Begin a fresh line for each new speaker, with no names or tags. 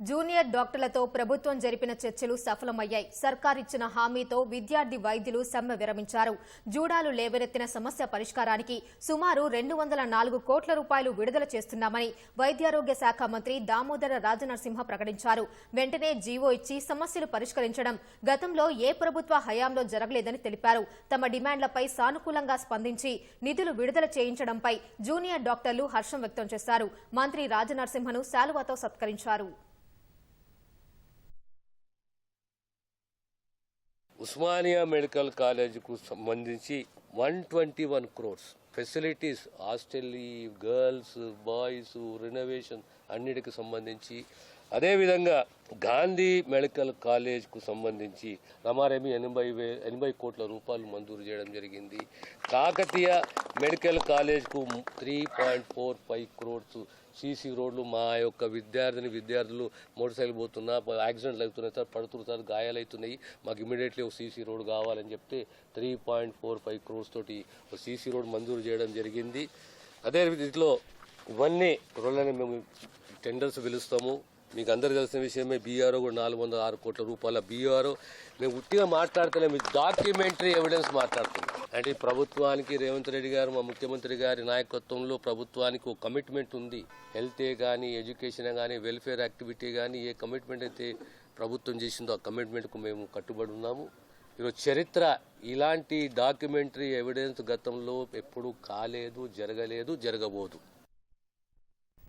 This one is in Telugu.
జూనియర్ డాక్టర్లతో ప్రభుత్వం జరిపిన చర్చలు సఫలమయ్యాయి. సర్కార్ ఇచ్చిన హామీతో విద్యార్థి వైద్యులు సమ్మె విరమించారు. జూడాలు లేవనెత్తిన సమస్య పరిష్కారానికి సుమారు రెండు వందల నాలుగు కోట్ల రూపాయలు విడుదల చేస్తున్నామని వైద్యారోగ్య శాఖ మంత్రి దామోదర రాజనరసింహ ప్రకటించారు. వెంటనే జీవో ఇచ్చి సమస్యలు పరిష్కరించడం గతంలో ఏ ప్రభుత్వ హయాంలో జరగలేదని తెలిపారు. తమ డిమాండ్లపై సానుకూలంగా స్పందించి నిధులు విడుదల చేయించడంపై జూనియర్ డాక్టర్లు హర్షం వ్యక్తం చేశారు. మంత్రి రాజనరసింహను శాలువాతో సత్కరించారు.
ఉస్మానియా మెడికల్ కాలేజీకు సంబంధించి one twenty one crores. Facilities hostel girls boys renovation అన్నిటికి సంబంధించి అదేవిధంగా గాంధీ మెడికల్ కాలేజ్కు సంబంధించి రమారమి ఎనభై వే ఎనభై కోట్ల రూపాయలు మంజూరు చేయడం జరిగింది. Kakatiya medical కాలేజ్కు three point four five crores CC రోడ్లు మా యొక్క విద్యార్థిని విద్యార్థులు మోటార్ సైకిల్ పోతున్నా యాక్సిడెంట్లు అవుతున్నాయి సార్ పడుతున్నారు సార్ గాయాలవుతున్నాయి. మాకు ఇమీడియట్లీ ఒక సీసీ రోడ్ కావాలని చెప్తే three point four five crores తోటి ఒక సీసీ రోడ్ మంజూరు చేయడం జరిగింది. అదే రీతిలో ఇవన్నీ రోడ్లని మేము టెండర్స్ పిలుస్తాము. మీకు అందరు తెలిసిన విషయమే బీఆర్ఓ కూడా నాలుగు వందల ఆరు కోట్ల రూపాయల బీఆర్ఓ. మేము ఉట్టిగా మాట్లాడతలేము డాక్యుమెంటరీ ఎవిడెన్స్ మాట్లాడుతున్నాం. అంటే ప్రభుత్వానికి రేవంత్ రెడ్డి గారు మా ముఖ్యమంత్రి గారి నాయకత్వంలో ప్రభుత్వానికి ఒక కమిట్మెంట్ ఉంది. హెల్తే కానీ ఎడ్యుకేషన్ కానీ వెల్ఫేర్ యాక్టివిటీ కానీ ఏ కమిట్మెంట్ అయితే ప్రభుత్వం చేసిందో ఆ కమిట్మెంట్కు మేము కట్టుబడి ఉన్నాము. ఈరోజు చరిత్ర ఇలాంటి డాక్యుమెంటరీ ఎవిడెన్స్ గతంలో ఎప్పుడూ కాలేదు జరగలేదు జరగబోదు.